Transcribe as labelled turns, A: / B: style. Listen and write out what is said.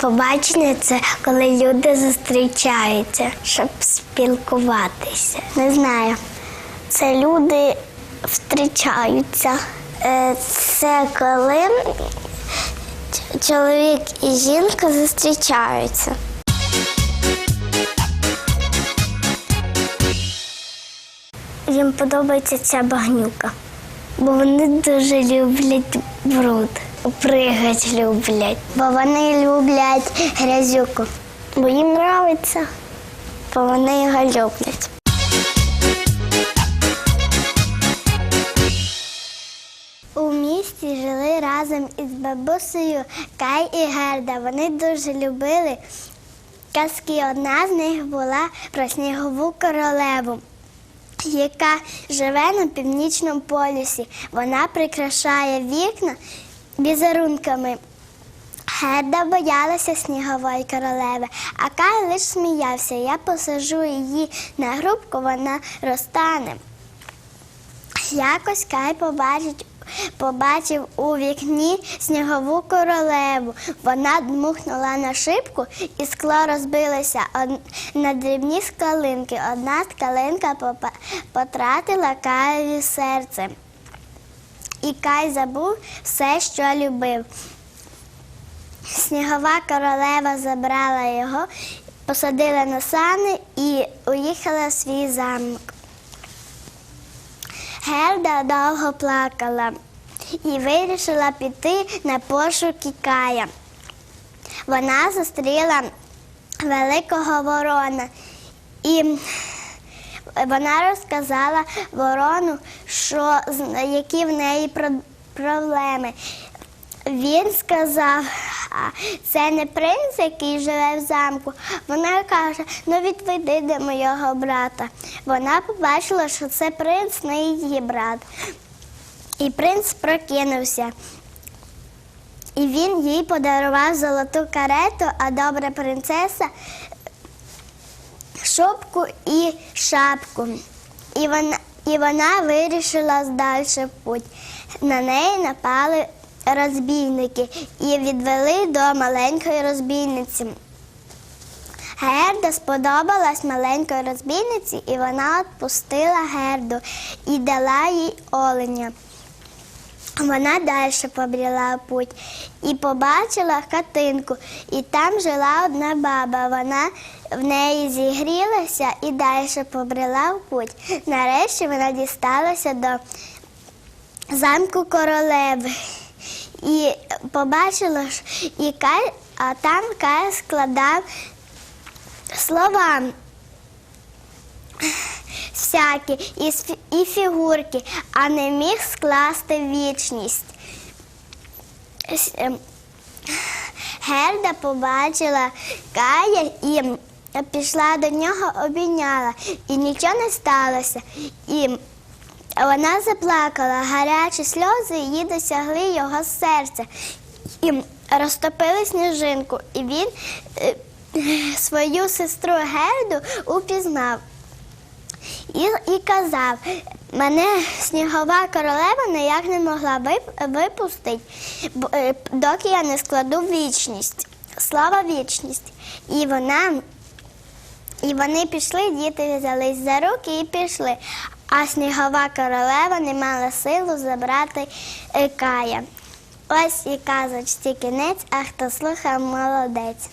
A: Побачення це коли люди зустрічаються, щоб спілкуватися. Не знаю. Це люди зустрічаються. Е, Це коли чоловік і жінка зустрічаються. Їм подобається ця багнюка, бо вони дуже люблять бруд. Пригать люблять, бо вони люблять грязюку. Бо їм подобається, бо вони його люблять. У місті жили разом із бабусею Кай і Герда. Вони дуже любили казки. Одна з них була про снігову королеву яка живе на північному полюсі. Вона прикрашає вікна візерунками. Герда боялася снігової королеви, а Кай лише сміявся. Я посажу її на грубку, вона розтане. Якось Кай побачить, побачив у вікні снігову королеву. Вона дмухнула на шибку і скло розбилося на дрібні скалинки. Одна скалинка потратила Каєві серце. І Кай забув все, що любив. Снігова королева забрала його, посадила на сани і уїхала в свій замок. Герда довго плакала і вирішила піти на пошуки Кая. Вона зустріла великого ворона і вона розказала ворону, що, які в неї проблеми. Він сказав, «А, це не принц, який живе в замку. Вона каже, ну відведи до моєго брата. Вона побачила, що це принц, не її брат. І принц прокинувся. І він їй подарував золоту карету, а добра принцеса шубку і шапку. І вона, і вона вирішила далі путь. На неї напали розбійники і відвели до маленької розбійниці. Герда сподобалась маленької розбійниці, і вона відпустила Герду і дала їй оленя. Вона далі побріла путь і побачила хатинку, і там жила одна баба. Вона в неї зігрілася і далі побрела в путь. Нарешті вона дісталася до замку королеви. І побачила, і Кай, а там Кай складав слова всякі і, і фігурки, а не міг скласти вічність. Ем, Герда побачила Кая і пішла до нього, обійняла, і нічого не сталося. І вона заплакала, гарячі сльози її досягли його серця і розтопили сніжинку. І він е, свою сестру Герду упізнав. І, і казав, мене снігова королева ніяк не могла випустити, е, доки я не складу вічність. Слава вічність. І вона, і вони пішли, діти взялись за руки і пішли. А снігова королева не мала силу забрати е, Кая. Ось і казочці кінець, а хто слухав, молодець.